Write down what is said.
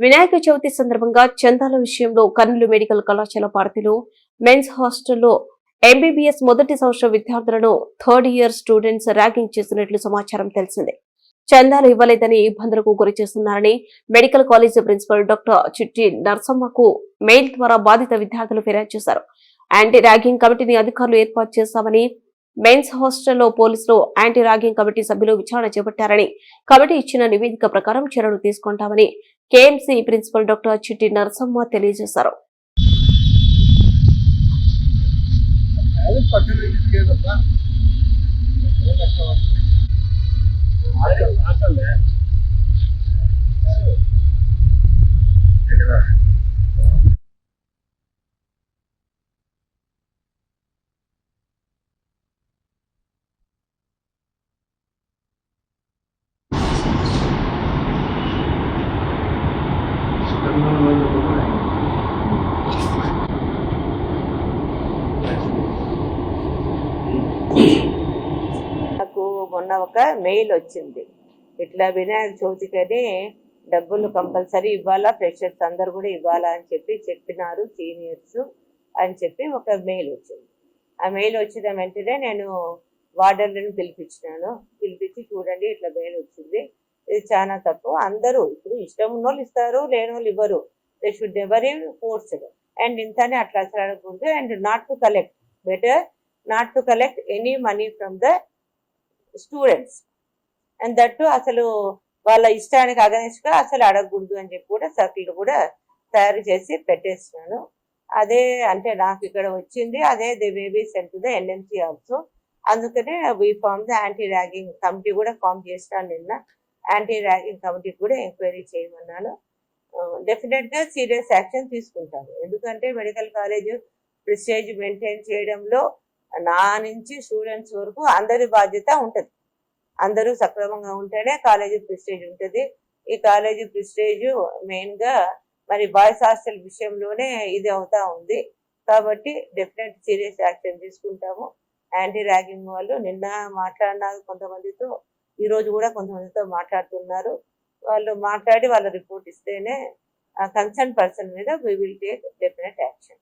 వినాయక చవితి సందర్భంగా చందాల విషయంలో కర్నూలు మెడికల్ కళాశాల పార్టీలు మెన్స్ హాస్టల్లో ఎంబీబీఎస్ మొదటి సంవత్సరం విద్యార్థులను థర్డ్ ఇయర్ స్టూడెంట్స్ ర్యాగింగ్ చేసినట్లు సమాచారం తెలిసిందే. చందాలు ఇవ్వలేదని ఇబ్బందులకు గురి చేస్తున్నారని మెడికల్ కాలేజ్ ప్రిన్సిపల్ డాక్టర్ చిట్టి నర్సమ్మకు మెయిల్ ద్వారా బాధిత విద్యార్థులు ఫిర్యాదు చేశారు. యాంటీ ర్యాగింగ్ కమిటీని అధికారులు ఏర్పాటు చేశామని మెన్స్ హాస్టల్లో పోలీసులు యాంటీ ర్యాగింగ్ కమిటీ సభ్యులు విచారణ చేపట్టారని కమిటీ ఇచ్చిన నివేదిక ప్రకారం చర్యలు తీసుకుంటామని కేఎంసీ ప్రిన్సిపల్ డాక్టర్ చిట్టి నరసమ్మ తెలియజేశారు. నాకు మొన్న ఒక మెయిల్ వచ్చింది. ఇట్లా వినాయక చవితికని డబ్బులు కంపల్సరీ ఇవ్వాలా ఫ్రెషర్స్ అందరు కూడా ఇవ్వాలా అని చెప్పి చెప్పినారు సీనియర్స్ అని చెప్పి ఒక మెయిల్ వచ్చింది. ఆ మెయిల్ వచ్చిన వెంటనే నేను వార్డర్లను పిలిపించినాను. పిలిపించి చూడండి ఇట్లా మెయిల్ వచ్చింది. ఇది చాలా తప్పు అందరూ ఇప్పుడు ఇష్టం ఉన్న వాళ్ళు ఇస్తారు లేని వాళ్ళు ఇవ్వరు they should ever forced and ఇంతనే అట్లా అడగకూడదు and not to collect better not to collect any money from the students and that అసలు వాళ్ళ ఇష్టానికి against అసలు అడగకూడదు అని చెప్పి కూడా సర్కిల్ కూడా తయారు చేసి పెట్టేస్తున్నాను. అదే అంటే నాకు ఇక్కడ వచ్చింది. అదే the baby sent to the NMC also అందుకనే we form the anti ragging committee కూడా ఫామ్ చేసినాను నిన్న. యాంటీ ర్యాగింగ్ కమిటీ కూడా ఎంక్వైరీ చేయమన్నాను. డెఫినెట్గా సీరియస్ యాక్షన్ తీసుకుంటాను. ఎందుకంటే మెడికల్ కాలేజ్ ప్రిస్టేజ్ మెయింటైన్ చేయడంలో నా నుంచి స్టూడెంట్స్ వరకు అందరి బాధ్యత ఉంటుంది. అందరూ సక్రమంగా ఉంటేనే కాలేజీ ప్రిస్టేజ్ ఉంటుంది. ఈ కాలేజీ ప్రిస్టేజ్ మెయిన్గా మరి బాయ్స్ హాస్టల్ విషయంలోనే ఇది అవుతా ఉంది. కాబట్టి డెఫినెట్ సీరియస్ యాక్షన్ తీసుకుంటాము. యాంటీ ర్యాగింగ్ వాళ్ళు నిన్న మాట్లాడినారు కొంతమందితో ఈ రోజు కూడా కొంతమందితో మాట్లాడుతున్నారు. వాళ్ళు మాట్లాడి వాళ్ళ రిపోర్ట్ ఇస్తేనే ఆ కన్సర్న్ పర్సన్ మీద we will take definite action